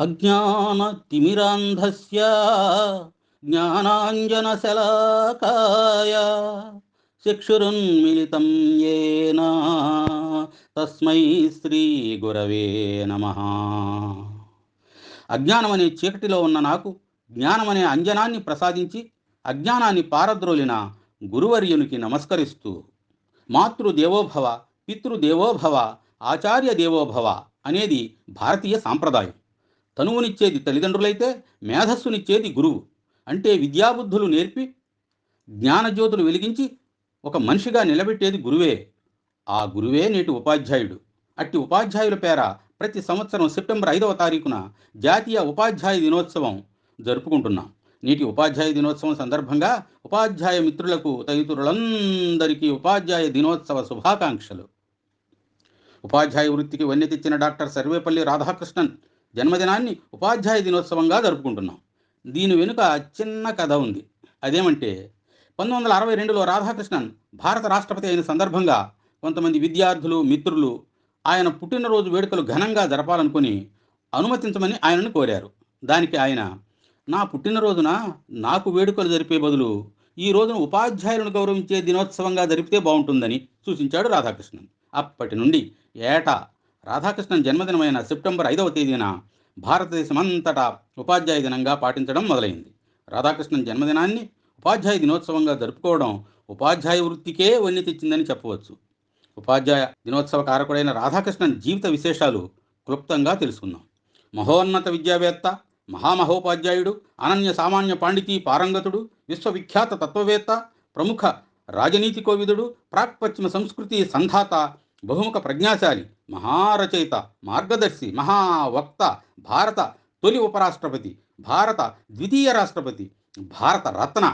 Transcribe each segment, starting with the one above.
అజ్ఞానతిమిరాంధస్య జ్ఞానాంజనశలాకాయ శిక్షురున్మిళితం ఏన తస్మై శ్రీ గురవే నమ అజ్ఞానమనే చీకటిలో ఉన్న నాకు జ్ఞానమనే అంజనాన్ని ప్రసాదించి అజ్ఞానాన్ని పారద్రోలిన గురువర్యునికి నమస్కరిస్తూ మాతృదేవోభవ పితృదేవోభవ ఆచార్య దేవోభవ అనేది భారతీయ సాంప్రదాయం. తనువునిచ్చేది తల్లిదండ్రులైతే మేధస్సునిచ్చేది గురువు. అంటే విద్యాబుద్ధులు నేర్పి జ్ఞానజ్యోతులు వెలిగించి ఒక మనిషిగా నిలబెట్టేది గురువే. ఆ గురువే నేటి ఉపాధ్యాయుడు. అట్టి ఉపాధ్యాయుల పేర ప్రతి సంవత్సరం సెప్టెంబర్ ఐదవ తారీఖున జాతీయ ఉపాధ్యాయ దినోత్సవం జరుపుకుంటున్నాం. నేటి ఉపాధ్యాయ దినోత్సవం సందర్భంగా ఉపాధ్యాయ మిత్రులకు తదితరులందరికీ ఉపాధ్యాయ దినోత్సవ శుభాకాంక్షలు. ఉపాధ్యాయ వృత్తికి వన్నె తెచ్చిన డాక్టర్ సర్వేపల్లి రాధాకృష్ణన్ జన్మదినాన్ని ఉపాధ్యాయ దినోత్సవంగా జరుపుకుంటున్నాం. దీని వెనుక చిన్న కథ ఉంది. అదేమంటే పంతొమ్మిది వందల అరవై రెండులో రాధాకృష్ణన్ భారత రాష్ట్రపతి అయిన సందర్భంగా కొంతమంది విద్యార్థులు మిత్రులు ఆయన పుట్టినరోజు వేడుకలు ఘనంగా జరపాలనుకుని అనుమతించమని ఆయనను కోరారు. దానికి ఆయన నా పుట్టినరోజున నాకు వేడుకలు జరిపే బదులు ఈ రోజున ఉపాధ్యాయులను గౌరవించే దినోత్సవంగా జరిపితే బాగుంటుందని సూచించాడు రాధాకృష్ణన్. అప్పటి నుండి ఏటా రాధాకృష్ణన్ జన్మదినమైన సెప్టెంబర్ ఐదవ తేదీన భారతదేశమంతటా ఉపాధ్యాయ దినంగా పాటించడం మొదలైంది. రాధాకృష్ణన్ జన్మదినాన్ని ఉపాధ్యాయ దినోత్సవంగా జరుపుకోవడం ఉపాధ్యాయ వృత్తికే వన్నె తెచ్చిందని చెప్పవచ్చు. ఉపాధ్యాయ దినోత్సవ కారకుడైన రాధాకృష్ణన్ జీవిత విశేషాలు క్లుప్తంగా తెలుసుకుందాం. మహోన్నత విద్యావేత్త మహామహోపాధ్యాయుడు అనన్య సామాన్య పాండితి పారంగతుడు విశ్వవిఖ్యాత తత్వవేత్త ప్రముఖ రాజనీతి కోవిదుడు ప్రాక్పశ్చిమ సంస్కృతి సంధాత బహుముఖ ప్రజ్ఞాశాలి మహారచయిత మార్గదర్శి మహావక్త భారత తొలి ఉపరాష్ట్రపతి భారత ద్వితీయ రాష్ట్రపతి భారత రత్న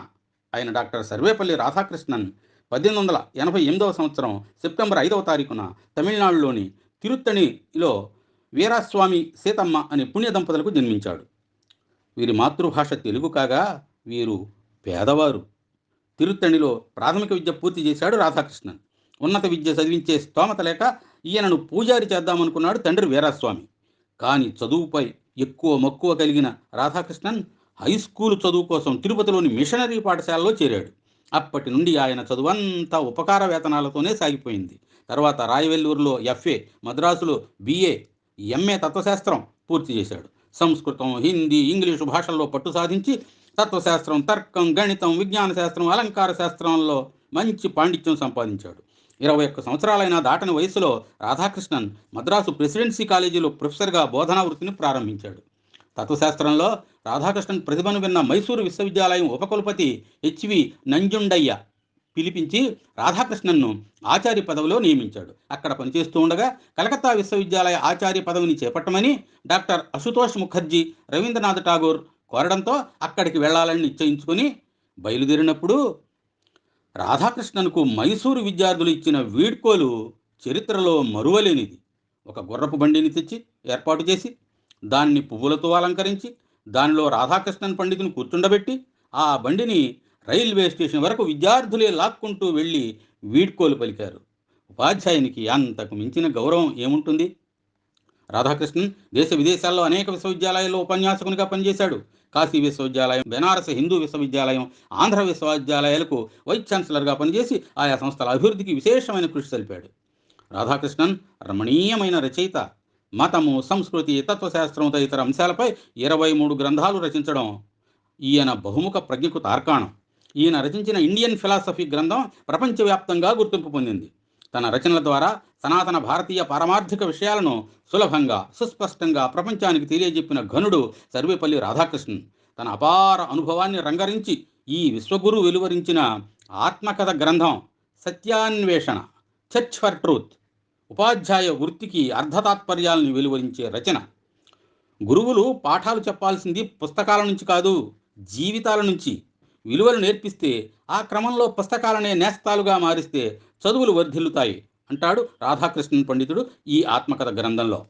అయిన డాక్టర్ సర్వేపల్లి రాధాకృష్ణన్ పద్దెనిమిది వందల ఎనభై ఎనిమిదవ సంవత్సరం సెప్టెంబర్ ఐదవ తారీఖున తమిళనాడులోని తిరుత్తణిలో వీరాస్వామి సీతమ్మ అనే పుణ్య దంపతులకు జన్మించాడు. వీరి మాతృభాష తెలుగు కాగా వీరు పేదవారు. తిరుత్తణిలో ప్రాథమిక విద్య పూర్తి చేశాడు రాధాకృష్ణన్. ఉన్నత విద్య చదివించే స్తోమత లేక ఈయనను పూజారి చేద్దామనుకున్నాడు తండ్రి వీరాస్వామి. కానీ చదువుపై ఎక్కువ మక్కువ కలిగిన రాధాకృష్ణన్ హై స్కూల్ చదువు కోసం తిరుపతిలోని మిషనరీ పాఠశాలలో చేరాడు. అప్పటి నుండి ఆయన చదువంతా ఉపకార వేతనాలతోనే సాగిపోయింది. తర్వాత రాయవెల్లూరులో ఎఫ్ఏ మద్రాసులో బిఏ ఎంఏ తత్వశాస్త్రం పూర్తి చేశాడు. సంస్కృతం హిందీ ఇంగ్లీషు భాషల్లో పట్టు సాధించి తత్వశాస్త్రం తర్కం గణితం విజ్ఞాన శాస్త్రం అలంకార శాస్త్రంలో మంచి పాండిత్యం సంపాదించాడు. ఇరవై ఒక్క సంవత్సరాలైన దాటని వయసులో రాధాకృష్ణన్ మద్రాసు ప్రెసిడెన్సీ కాలేజీలో ప్రొఫెసర్గా బోధనా వృత్తిని ప్రారంభించాడు. తత్వశాస్త్రంలో రాధాకృష్ణన్ ప్రతిభను విన్న మైసూరు విశ్వవిద్యాలయం ఉపకులపతి హెచ్వి నంజుండయ్య పిలిపించి రాధాకృష్ణన్ను ఆచార్య పదవిలో నియమించాడు. అక్కడ పనిచేస్తూ ఉండగా కలకత్తా విశ్వవిద్యాలయ ఆచార్య పదవిని చేపట్టమని డాక్టర్ అశుతోష్ ముఖర్జీ రవీంద్రనాథ్ ఠాగూర్ కోరడంతో అక్కడికి వెళ్ళాలని నిశ్చయించుకుని బయలుదేరినప్పుడు రాధాకృష్ణన్కు మైసూరు విద్యార్థులు ఇచ్చిన వీడ్కోలు చరిత్రలో మరువలేనిది. ఒక గుర్రపు బండిని తెచ్చి ఏర్పాటు చేసి దాన్ని పువ్వులతో అలంకరించి దానిలో రాధాకృష్ణన్ పండితుని కూర్చుండబెట్టి ఆ బండిని రైల్వే స్టేషన్ వరకు విద్యార్థులే లాక్కుంటూ వెళ్ళి వీడ్కోలు పలికారు. ఉపాధ్యాయునికి అంతకు మించిన గౌరవం ఏముంటుంది? రాధాకృష్ణన్ దేశ విదేశాల్లో అనేక విశ్వవిద్యాలయాల్లో ఉపన్యాసకునిగా పనిచేశాడు. కాశీ విశ్వవిద్యాలయం బెనారస్ హిందూ విశ్వవిద్యాలయం ఆంధ్ర విశ్వవిద్యాలయాలకు వైస్ ఛాన్సలర్గా పనిచేసి ఆయా సంస్థల అభివృద్ధికి విశేషమైన కృషి తెలిపాడు రాధాకృష్ణన్ రమణీయమైన రచయిత మతము సంస్కృతి తత్వశాస్త్రం తదితర అంశాలపై ఇరవై మూడు గ్రంథాలు రచించడం ఈయన బహుముఖ ప్రజ్ఞకు తార్కాణం. ఈయన రచించిన ఇండియన్ ఫిలాసఫీ గ్రంథం ప్రపంచవ్యాప్తంగా గుర్తింపు పొందింది. తన రచనల ద్వారా సనాతన భారతీయ పారమార్థిక విషయాలను సులభంగా సుస్పష్టంగా ప్రపంచానికి తెలియజెప్పిన ఘనుడు సర్వేపల్లి రాధాకృష్ణన్. తన అపార అనుభవాన్ని రంగరించి ఈ విశ్వగురు వెలువరించిన ఆత్మకథ గ్రంథం సత్యాన్వేషణ చర్చ్ ఫర్ ట్రూత్ ఉపాధ్యాయ వృత్తికి అర్ధతాత్పర్యాలను వెలువరించే రచన. గురువులు పాఠాలు చెప్పాల్సింది పుస్తకాల నుంచి కాదు జీవితాల నుంచి. విలువలు నేర్పిస్తే ఆ క్రమంలో పుస్తకాలనే నేస్తాలుగా మారిస్తే చదువులు వర్ధిల్లుతాయి. అంటాడు రాధాకృష్ణన్ పండితుడు ఈ ఆత్మకథ గ్రంథంలో.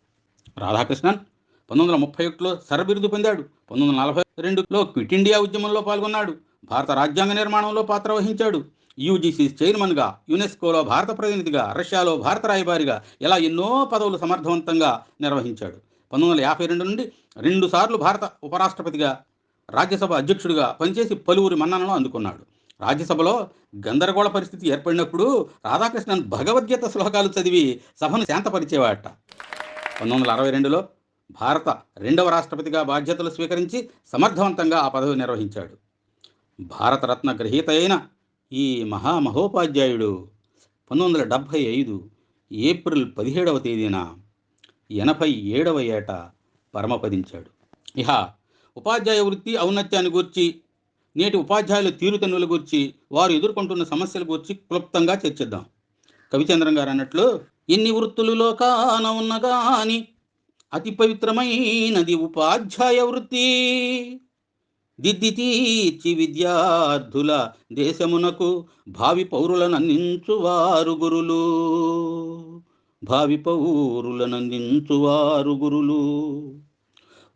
రాధాకృష్ణన్ పంతొమ్మిది వందల ముప్పై ఒకటిలో సరబిరుదు పొందాడు. పంతొమ్మిది వందల నలభై రెండులో క్విట్ ఇండియా ఉద్యమంలో పాల్గొన్నాడు. భారత రాజ్యాంగ నిర్మాణంలో పాత్ర వహించాడు. యూజీసీ చైర్మన్గా యునెస్కోలో భారత ప్రతినిధిగా రష్యాలో భారత రాయబారిగా ఇలా ఎన్నో పదవులు సమర్థవంతంగా నిర్వహించాడు. పంతొమ్మిది వందల యాభై రెండు నుండి రెండు సార్లు భారత ఉపరాష్ట్రపతిగా రాజ్యసభ అధ్యక్షుడిగా పనిచేసి పలువురి మన్ననలు అందుకున్నాడు. రాజ్యసభలో గందరగోళ పరిస్థితి ఏర్పడినప్పుడు రాధాకృష్ణన్ భగవద్గీత శ్లోకాలు చదివి సభను శాంతపరిచేవాట. పంతొమ్మిది వందల అరవై రెండులో భారత రెండవ రాష్ట్రపతిగా బాధ్యతలు స్వీకరించి సమర్థవంతంగా ఆ పదవి నిర్వహించాడు. భారతరత్న గ్రహీత అయిన ఈ మహామహోపాధ్యాయుడు పంతొమ్మిది వందల డెబ్భై ఐదు ఏప్రిల్ పదిహేడవ తేదీన ఎనభై ఏడవ ఏట పరమపదించాడు. ఇహ ఉపాధ్యాయ వృత్తి ఔన్నత్యాన్ని గూర్చి నేటి ఉపాధ్యాయుల తీరుతెన్నుల గురించి వారు ఎదుర్కొంటున్న సమస్యల గురించి క్లుప్తంగా చర్చిద్దాం. కవిచంద్రం గారు అన్నట్లు ఎన్ని వృత్తులు లోకాన ఉన్నగాని అతి పవిత్రమైనది ఉపాధ్యాయ వృత్తి. దిద్ది తీర్చి విద్యార్థుల దేశమునకు భావి పౌరులను అందించువారు గురులు. భావి పౌరులను అందించువారు గురులు.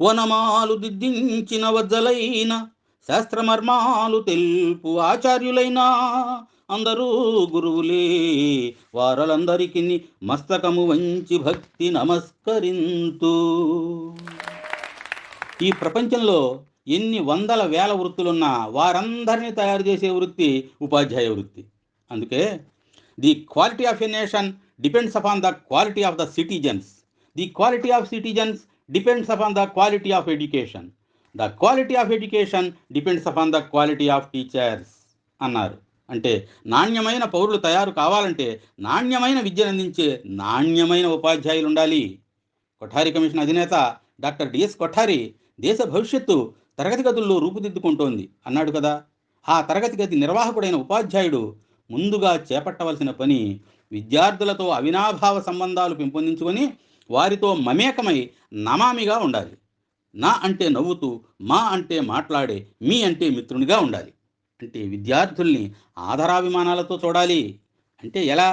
వనమాలు దిద్దించిన వజ్జలైన శాస్త్రమర్మాలు తెలుపు ఆచార్యులైనా. అందరూ గురువులే. వారలందరికీ మస్తకము వంచి భక్తి నమస్కరింతు. ఈ ప్రపంచంలో ఎన్ని వందల వేల వృత్తులున్నా వారందరినీ తయారు చేసే వృత్తి ఉపాధ్యాయ వృత్తి. అందుకే the quality of a nation depends upon the quality of the citizens. The quality of citizens depends upon the quality of education. The quality of education depends upon the quality of teachers అన్నారు. అంటే నాణ్యమైన పౌరులు తయారు కావాలంటే నాణ్యమైన విద్యను అందించే నాణ్యమైన ఉపాధ్యాయులు ఉండాలి. కొఠారి కమిషన్ అధినేత డాక్టర్ డిఎస్ కొఠారి దేశ భవిష్యత్తు తరగతి గదుల్లో రూపుదిద్దుకుంటోంది అన్నాడు కదా. ఆ తరగతి గది నిర్వాహకుడైన ఉపాధ్యాయుడు ముందుగా చేపట్టవలసిన పని విద్యార్థులతో అవినాభావ సంబంధాలు పెంపొందించుకొని వారితో మమేకమై నమామిగా ఉండాలి. నా అంటే నవ్వుతూ మా అంటే మాట్లాడే మీ అంటే మిత్రునిగా ఉండాలి. అంటే విద్యార్థుల్ని ఆదరాభిమానాలతో చూడాలి. అంటే ఎలా?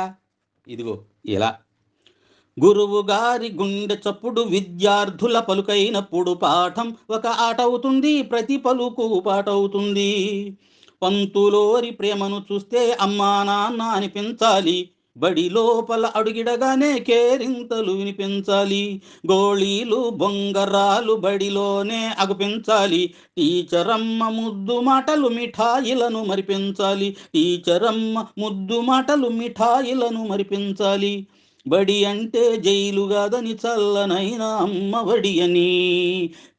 ఇదిగో ఎలా గురువు గారి గుండె చప్పుడు విద్యార్థుల పలుకైనప్పుడు పాఠం ఒక ఆట అవుతుంది ప్రతి పలుకు పాటవుతుంది పంతులోరి ప్రేమను చూస్తే అమ్మా నాన్న అనిపించాలి బడి లోపల అడుగిడగానే కేరింతలు వినిపించాలి. గోళీలు బొంగరాలు బడిలోనే అగుపించాలి. టీచరమ్మ ముద్దు మాటలు మిఠాయిలను మరిపించాలి. టీచరమ్మ ముద్దు మాటలు మిఠాయిలను మరిపించాలి. బడి అంటే జైలు కాదని చల్లనైన అమ్మ బడి అని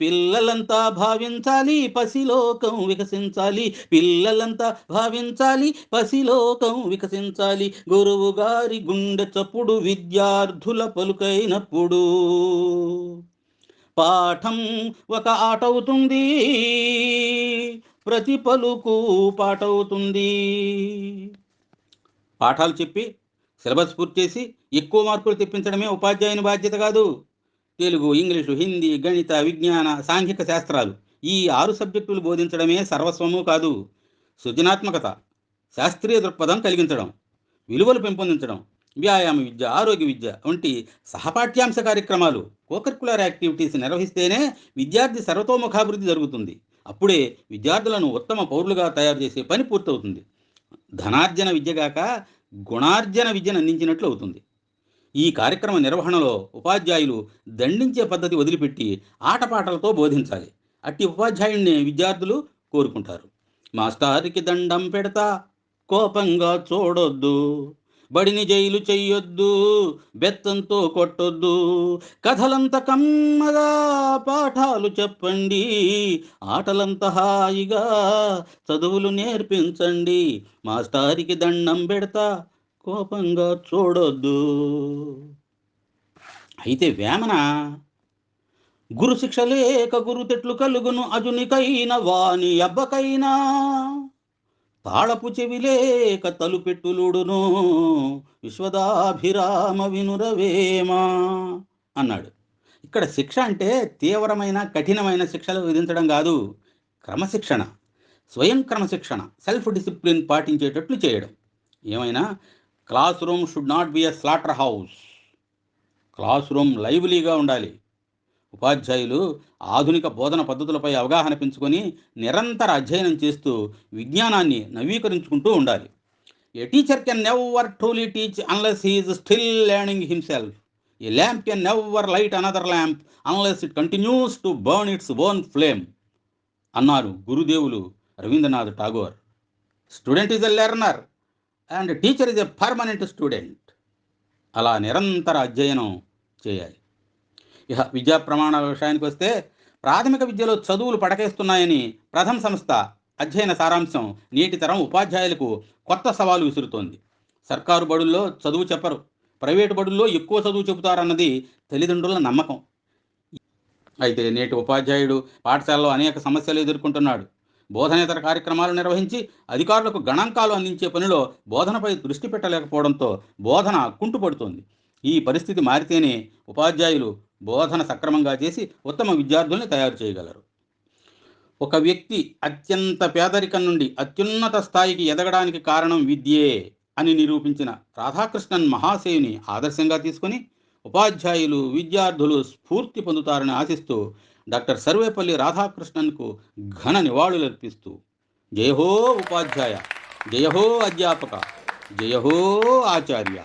పిల్లలంతా భావించాలి పసిలోకం వికసించాలి. పిల్లలంతా భావించాలి పసిలోకం వికసించాలి. గురువు గారి గుండె చప్పుడు విద్యార్థుల పలుకైనప్పుడు. పాఠం ఒక ఆట అవుతుంది. ప్రతి పలుకు పాటవుతుంది పాఠాలు చెప్పి సిలబస్ పూర్తి చేసి ఎక్కువ మార్కులు తెప్పించడమే ఉపాధ్యాయుని బాధ్యత కాదు. తెలుగు ఇంగ్లీషు హిందీ గణిత విజ్ఞాన సాంఘిక శాస్త్రాలు ఈ ఆరు సబ్జెక్టులు బోధించడమే సర్వస్వము కాదు. సృజనాత్మకత శాస్త్రీయ దృక్పథం కలిగించడం విలువలు పెంపొందించడం వ్యాయామ విద్య ఆరోగ్య విద్య వంటి సహపాఠ్యాంశ కార్యక్రమాలు కోకర్కులర్ యాక్టివిటీస్ నిర్వహిస్తేనే విద్యార్థి సర్వతోముఖాభివృద్ధి జరుగుతుంది. అప్పుడే విద్యార్థులను ఉత్తమ పౌరులుగా తయారు చేసే పని పూర్తవుతుంది. ధనార్జన విద్యగాక గుణార్జన విద్యను అందించినట్లు అవుతుంది. ఈ కార్యక్రమ నిర్వహణలో ఉపాధ్యాయులు దండించే పద్ధతి వదిలిపెట్టి ఆటపాటలతో బోధించాలి. అట్టి ఉపాధ్యాయుడిని విద్యార్థులు కోరుకుంటారు. మాస్టారికి దండం పెడతా కోపంగా చూడొద్దు. బడిని జైలు చెయ్యొద్దు బెత్తంతో కొట్టొద్దు. కథలంత కమ్మగా పాఠాలు చెప్పండి ఆటలంత హాయిగా చదువులు నేర్పించండి. మాస్టారికి దండం పెడతా కోపంగా చూడొద్దు. అయితే వేమన గురు శిక్ష లేక గురు కలుగును అజునికైన వాని అబ్బకైనా. తాళపు చెవిలేక తలుపెట్టులుడును. విశ్వదాభిరామ వినురవేమా అన్నాడు. ఇక్కడ శిక్ష అంటే తీవ్రమైన కఠినమైన శిక్షలు విధించడం కాదు. క్రమశిక్షణ స్వయం క్రమశిక్షణ సెల్ఫ్ డిసిప్లిన్ పాటించేటట్లు చేయడం. ఏమైనా? Class room should not be a slaughter house. Class room లైవ్లీగా ఉండాలి. ఉపాధ్యాయులు ఆధునిక బోధన పద్ధతులపై అవగాహన పెంచుకొని నిరంతర అధ్యయనం చేస్తూ విజ్ఞానాన్ని నవీకరించుకుంటూ ఉండాలి. A teacher can never truly teach unless he is still learning himself a lamp can never light another lamp unless it continues to burn its own flame అన్నారు గురుదేవులు Rabindranath Tagore. Student is a learner and teacher is a permanent student అలా నిరంతర అధ్యయనం చేయాలి. విద్యా ప్రమాణాల విషయానికి వస్తే ప్రాథమిక విద్యలో చదువులు పడకేస్తున్నాయని ప్రథమ సంస్థ అధ్యయన సారాంశం నేటి తరం ఉపాధ్యాయులకు కొత్త సవాలు విసురుతోంది. సర్కారు బడుల్లో చదువు చెప్పరు. ప్రైవేటు బడుల్లో ఎక్కువ చదువు చెబుతారన్నది తల్లిదండ్రుల నమ్మకం. అయితే నేటి ఉపాధ్యాయుడు పాఠశాలలో అనేక సమస్యలు ఎదుర్కొంటున్నాడు. బోధనేతర కార్యక్రమాలు నిర్వహించి అధికారులకు గణాంకాలు అందించే పనిలో బోధనపై దృష్టి పెట్టలేకపోవడంతో బోధన కుంటుపడుతోంది. ఈ పరిస్థితి మారితేనే ఉపాధ్యాయులు బోధన సక్రమంగా చేసి ఉత్తమ విద్యార్థుల్ని తయారు చేయగలరు. ఒక వ్యక్తి అత్యంత పేదరికం నుండి అత్యున్నత స్థాయికి ఎదగడానికి కారణం విద్యే అని నిరూపించిన రాధాకృష్ణన్ మహాశయుని ఆదర్శంగా తీసుకొని ఉపాధ్యాయులు విద్యార్థులు స్ఫూర్తి పొందుతారని ఆశిస్తూ డాక్టర్ సర్వేపల్లి రాధాకృష్ణన్కు ఘన నివాళులర్పిస్తూ జయహో ఉపాధ్యాయ జయహో అధ్యాపక జయహో ఆచార్య.